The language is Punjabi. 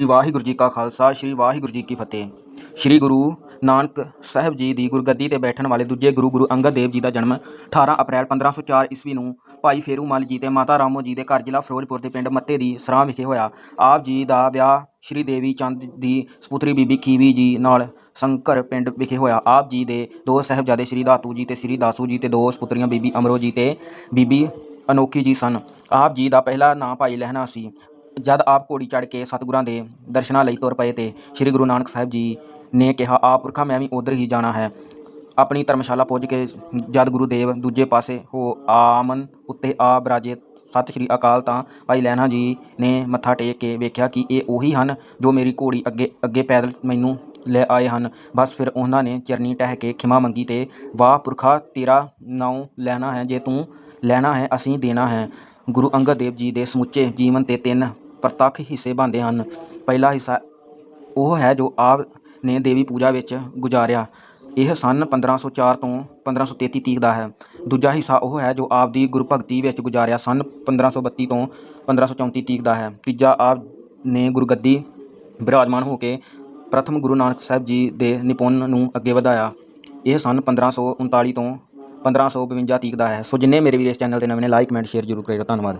ਸ੍ਰੀ ਵਾਹਿਗੁਰੂ ਜੀ ਕਾ ਖਾਲਸਾ, ਸ੍ਰੀ ਵਾਹਿਗੁਰੂ ਜੀ ਕੀ ਫਤਿਹ। ਸ੍ਰੀ ਗੁਰੂ ਨਾਨਕ ਸਾਹਿਬ ਜੀ ਦੀ ਗੁਰਗੱਦੀ ਤੇ ਬੈਠਣ ਵਾਲੇ ਦੂਜੇ ਗੁਰੂ ਗੁਰੂ ਅੰਗਦ ਦੇਵ ਜੀ ਦਾ ਜਨਮ 18 ਅਪ੍ਰੈਲ 1504 ਈਸਵੀ ਨੂੰ ਭਾਈ ਫੇਰੂ ਮਲ ਜੀ ਤੇ ਮਾਤਾ ਰਾਮੋ ਜੀ ਦੇ ਘਰ ਜ਼ਿਲ੍ਹਾ ਫਿਰੋਜ਼ਪੁਰ ਦੇ ਪਿੰਡ ਮੱਤੇ ਦੀ ਸਰਾਂ ਵਿਖੇ ਹੋਇਆ। ਆਪ ਜੀ ਦਾ ਵਿਆਹ ਸ੍ਰੀ ਦੇਵੀ ਚੰਦ ਦੀ ਸਪੁੱਤਰੀ ਬੀਬੀ ਖੀਵੀ ਜੀ ਨਾਲ ਸੰਕਰ ਪਿੰਡ ਵਿਖੇ ਹੋਇਆ। ਆਪ ਜੀ ਦੇ ਦੋ ਸਾਹਿਬਜ਼ਾਦੇ ਸ੍ਰੀ ਦਾਤੂ ਜੀ ਤੇ ਸ੍ਰੀ ਦਾਸੂ ਜੀ ਤੇ ਦੋ ਸਪੁੱਤਰੀਆਂ ਬੀਬੀ ਅਮਰੋ ਜੀ ਤੇ ਬੀਬੀ ਅਨੋਖੀ ਜੀ ਸਨ। ਆਪ ਜੀ ਦਾ ਪਹਿਲਾ ਨਾਂ ਭਾਈ ਲਹਿਣਾ ਸੀ। ਜਦ ਆਪ ਘੋੜੀ ਚੜ੍ਹ ਕੇ ਸਤਿਗੁਰਾਂ ਦੇ ਦਰਸ਼ਨਾਂ ਲਈ ਤੁਰ ਪਏ ਤੇ ਸ੍ਰੀ ਗੁਰੂ ਨਾਨਕ ਸਾਹਿਬ ਜੀ ਨੇ ਕਿਹਾ ਆ ਪੁਰਖਾ, ਮੈਂ ਵੀ ਉਧਰ ਹੀ ਜਾਣਾ ਹੈ। ਆਪਣੀ ਧਰਮਸ਼ਾਲਾ ਪੁੱਜ ਕੇ ਜਦ ਗੁਰੂ ਦੇਵ ਦੂਜੇ ਪਾਸੇ ਹੋ ਆਮਨ ਉੱਤੇ ਆ ਬਰਾਜੇ ਸਤਿ ਸ਼੍ਰੀ ਅਕਾਲ ਤਾਂ ਭਾਈ ਲਹਿਣਾ ਜੀ ਨੇ ਮੱਥਾ ਟੇਕ ਕੇ ਵੇਖਿਆ ਕਿ ਇਹ ਉਹੀ ਹਨ ਜੋ ਮੇਰੀ ਘੋੜੀ ਅੱਗੇ ਅੱਗੇ ਪੈਦਲ ਮੈਨੂੰ ਲੈ ਆਏ ਹਨ। ਬਸ ਫਿਰ ਉਹਨਾਂ ਨੇ ਚਰਨੀ ਟਹਿ ਕੇ ਖਿਮਾ ਮੰਗੀ ਤੇ, ਵਾਹ ਪੁਰਖਾ, ਤੇਰਾ ਨਾਉ ਲੈਣਾ ਹੈ, ਜੇ ਤੂੰ ਲੈਣਾ ਹੈ, ਅਸੀਂ ਦੇਣਾ ਹੈ। ਗੁਰੂ ਅੰਗਦ ਦੇਵ ਜੀ ਦੇ ਸਮੁੱਚੇ ਜੀਵਨ ਤੇ ਤਿੰਨ ਪ੍ਰਤੱਖ ਹਿੱਸੇ ਬਣਦੇ ਹਨ। ਪਹਿਲਾ ਹਿੱਸਾ ਉਹ ਹੈ ਜੋ ਆਪ ਨੇ ਦੇਵੀ ਪੂਜਾ ਵਿੱਚ ਗੁਜ਼ਾਰਿਆ। ਇਹ ਸਨ 1504 ਤੋਂ 1533 ਤੀਕ ਦਾ ਹੈ। ਦੂਜਾ ਹਿੱਸਾ ਉਹ ਹੈ ਜੋ ਆਪ ਦੀ ਗੁਰਭਗਤੀ ਵਿੱਚ ਗੁਜ਼ਾਰਿਆ, ਸਨ 1532 ਤੋਂ 1534 ਤੀਕ ਦਾ ਹੈ। ਤੀਜਾ ਆਪ ਨੇ ਗੁਰਗੱਦੀ ਬਿਰਾਜਮਾਨ ਹੋ ਕੇ ਪ੍ਰਥਮ ਗੁਰੂ ਨਾਨਕ ਸਾਹਿਬ ਜੀ ਦੇ ਨਿਪੁੰਨ ਨੂੰ ਅੱਗੇ ਵਧਾਇਆ। ਇਹ ਸਨ 1539 ਤੋਂ 1552 ਤੀਕ ਦਾ ਹੈ। ਸੋ ਜਿੰਨੇ ਮੇਰੇ ਵੀਰ ਇਸ ਚੈਨਲ ਤੇ ਨਵੇਂ ਨੇ ਲਾਈਕ ਕਮੈਂਟ ਸ਼ੇਅਰ ਜ਼ਰੂਰ ਕਰਿਓ। ਧੰਨਵਾਦ।